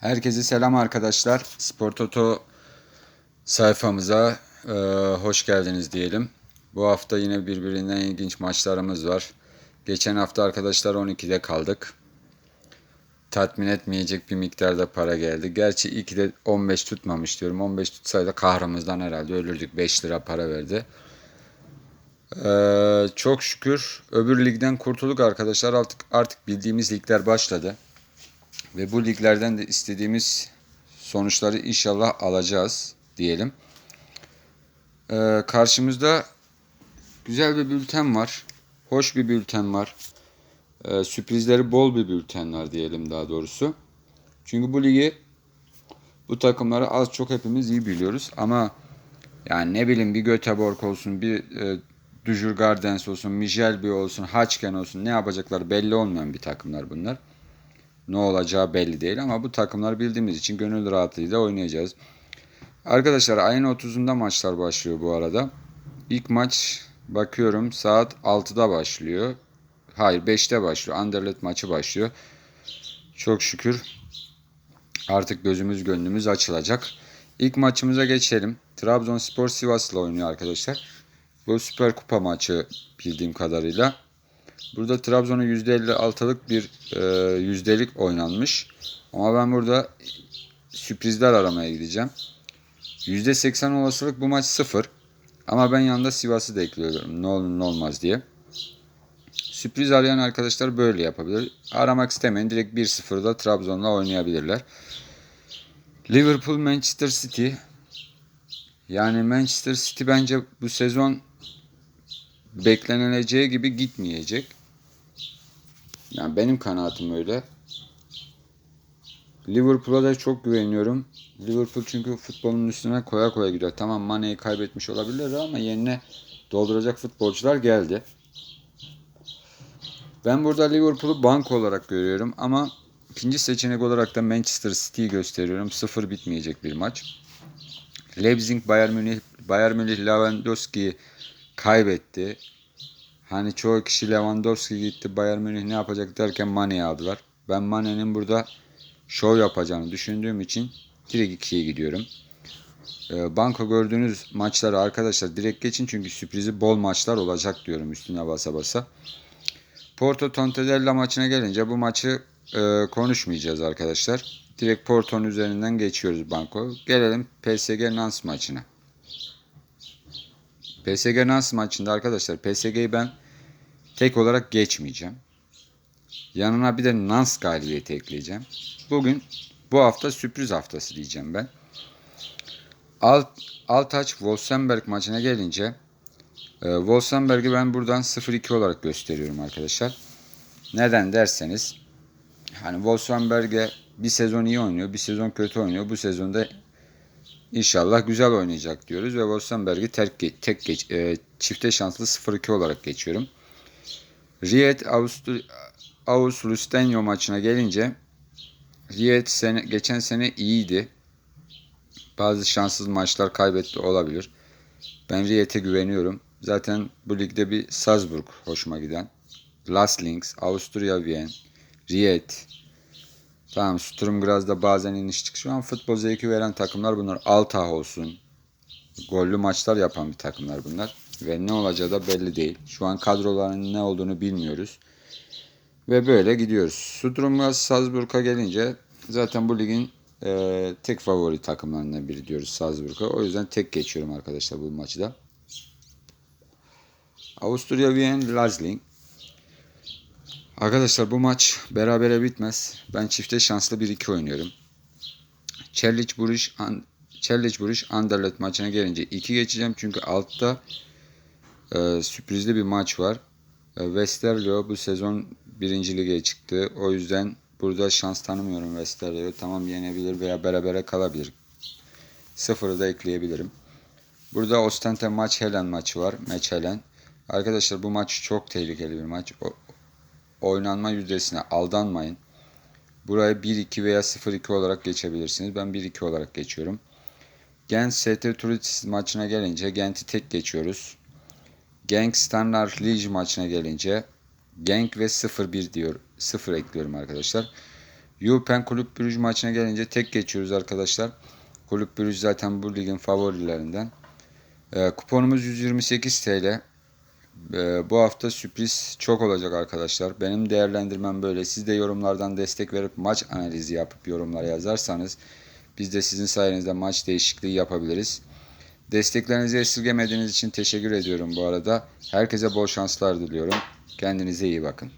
Herkese selam arkadaşlar. Spor Toto sayfamıza e, hoş geldiniz diyelim. Bu hafta yine birbirinden ilginç maçlarımız var. Geçen hafta arkadaşlar 12'de kaldık. Tatmin etmeyecek bir miktarda para geldi. Gerçi iyi ki de 15 tutmamış diyorum. 15 tutsaydı kahrımızdan herhalde ölürdük. 5 lira para verdi. Ee, çok şükür öbür ligden kurtulduk arkadaşlar. Artık, artık bildiğimiz ligler başladı. Ve bu liglerden de istediğimiz sonuçları inşallah alacağız diyelim. Ee, karşımızda güzel bir bülten var. Hoş bir bülten var. Ee, sürprizleri bol bir bülten var diyelim daha doğrusu. Çünkü bu ligi bu takımları az çok hepimiz iyi biliyoruz ama yani ne bileyim bir Göteborg olsun, bir e, Dujur Gardens olsun, Mijelby olsun, Haçken olsun ne yapacakları belli olmayan bir takımlar bunlar ne olacağı belli değil ama bu takımları bildiğimiz için gönül rahatlığıyla oynayacağız. Arkadaşlar ayın 30'unda maçlar başlıyor bu arada. İlk maç bakıyorum saat 6'da başlıyor. Hayır 5'te başlıyor. Anderlet maçı başlıyor. Çok şükür artık gözümüz gönlümüz açılacak. İlk maçımıza geçelim. Trabzonspor Sivas'la oynuyor arkadaşlar. Bu Süper Kupa maçı bildiğim kadarıyla. Burada Trabzon'a %56'lık bir e, yüzdelik oynanmış. Ama ben burada sürprizler aramaya gideceğim. %80 olasılık bu maç 0. Ama ben yanında Sivas'ı da ekliyorum. Ne olur ne olmaz diye. Sürpriz arayan arkadaşlar böyle yapabilir. Aramak istemeyin. Direkt 1-0'da Trabzon'la oynayabilirler. Liverpool Manchester City. Yani Manchester City bence bu sezon beklenileceği gibi gitmeyecek. Yani benim kanaatim öyle. Liverpool'a da çok güveniyorum. Liverpool çünkü futbolun üstüne koya koya gidiyor. Tamam Mane'yi kaybetmiş olabilir ama yerine dolduracak futbolcular geldi. Ben burada Liverpool'u bank olarak görüyorum ama ikinci seçenek olarak da Manchester City'yi gösteriyorum. Sıfır bitmeyecek bir maç. Leipzig Bayern Münih Bayern Münih Lewandowski'yi kaybetti. Hani çoğu kişi Lewandowski gitti Bayern Münih ne yapacak derken Mane'yi aldılar. Ben Mane'nin burada şov yapacağını düşündüğüm için direkt 2'ye gidiyorum. Ee, banko gördüğünüz maçları arkadaşlar direkt geçin çünkü sürprizi bol maçlar olacak diyorum üstüne basa basa. Porto Tontadella maçına gelince bu maçı e, konuşmayacağız arkadaşlar. Direkt Porto'nun üzerinden geçiyoruz banko. Gelelim PSG Nantes maçına. PSG Nantes maçında arkadaşlar PSG'yi ben tek olarak geçmeyeceğim. Yanına bir de Nantes galibiyeti ekleyeceğim. Bugün bu hafta sürpriz haftası diyeceğim ben. Alt, Altaç Wolfsberg maçına gelince e, Wolfsberg'i ben buradan 0-2 olarak gösteriyorum arkadaşlar. Neden derseniz hani Wolfsberg'e bir sezon iyi oynuyor, bir sezon kötü oynuyor. Bu sezonda İnşallah güzel oynayacak diyoruz ve Wolfsberg'i tek, tek geç, e, çifte şanslı 0-2 olarak geçiyorum. Ried Avus Lustenyo maçına gelince Ried sene, geçen sene iyiydi. Bazı şanssız maçlar kaybetti olabilir. Ben Ried'e güveniyorum. Zaten bu ligde bir Salzburg hoşuma giden. Laslings, Avusturya Wien, Ried, Tamam Sturm Graz'da bazen iniş çıkış ama futbol zevki veren takımlar bunlar. Altah olsun. Gollü maçlar yapan bir takımlar bunlar. Ve ne olacağı da belli değil. Şu an kadroların ne olduğunu bilmiyoruz. Ve böyle gidiyoruz. Sturm Graz Salzburg'a gelince zaten bu ligin e, tek favori takımlarından biri diyoruz Salzburg'a. O yüzden tek geçiyorum arkadaşlar bu maçı da. Avusturya Wien Lazling. Arkadaşlar bu maç berabere bitmez. Ben çifte şanslı 1-2 oynuyorum. Çelliç Buruş Çelliç Buruş Anderlet maçına gelince 2 geçeceğim. Çünkü altta e, sürprizli bir maç var. E, Westerlo bu sezon 1. lige çıktı. O yüzden burada şans tanımıyorum Westerlo'yu. Tamam yenebilir veya berabere kalabilir. Sıfırı da ekleyebilirim. Burada Ostente maç Helen maçı var. Maç Helen. Arkadaşlar bu maç çok tehlikeli bir maç. O, oynanma yüzdesine aldanmayın. Burayı 1-2 veya 0-2 olarak geçebilirsiniz. Ben 1-2 olarak geçiyorum. Gent ST Turist maçına gelince Gent'i tek geçiyoruz. Genk Standard Liège maçına gelince Genk ve 0-1 diyor. 0 ekliyorum arkadaşlar. Eupen Kulüp Brüj maçına gelince tek geçiyoruz arkadaşlar. Kulüp Brüj zaten bu ligin favorilerinden. Ee, kuponumuz 128 TL. Ee, bu hafta sürpriz çok olacak arkadaşlar. Benim değerlendirmem böyle. Siz de yorumlardan destek verip maç analizi yapıp yorumlara yazarsanız biz de sizin sayenizde maç değişikliği yapabiliriz. Desteklerinizi esirgemediğiniz için teşekkür ediyorum bu arada. Herkese bol şanslar diliyorum. Kendinize iyi bakın.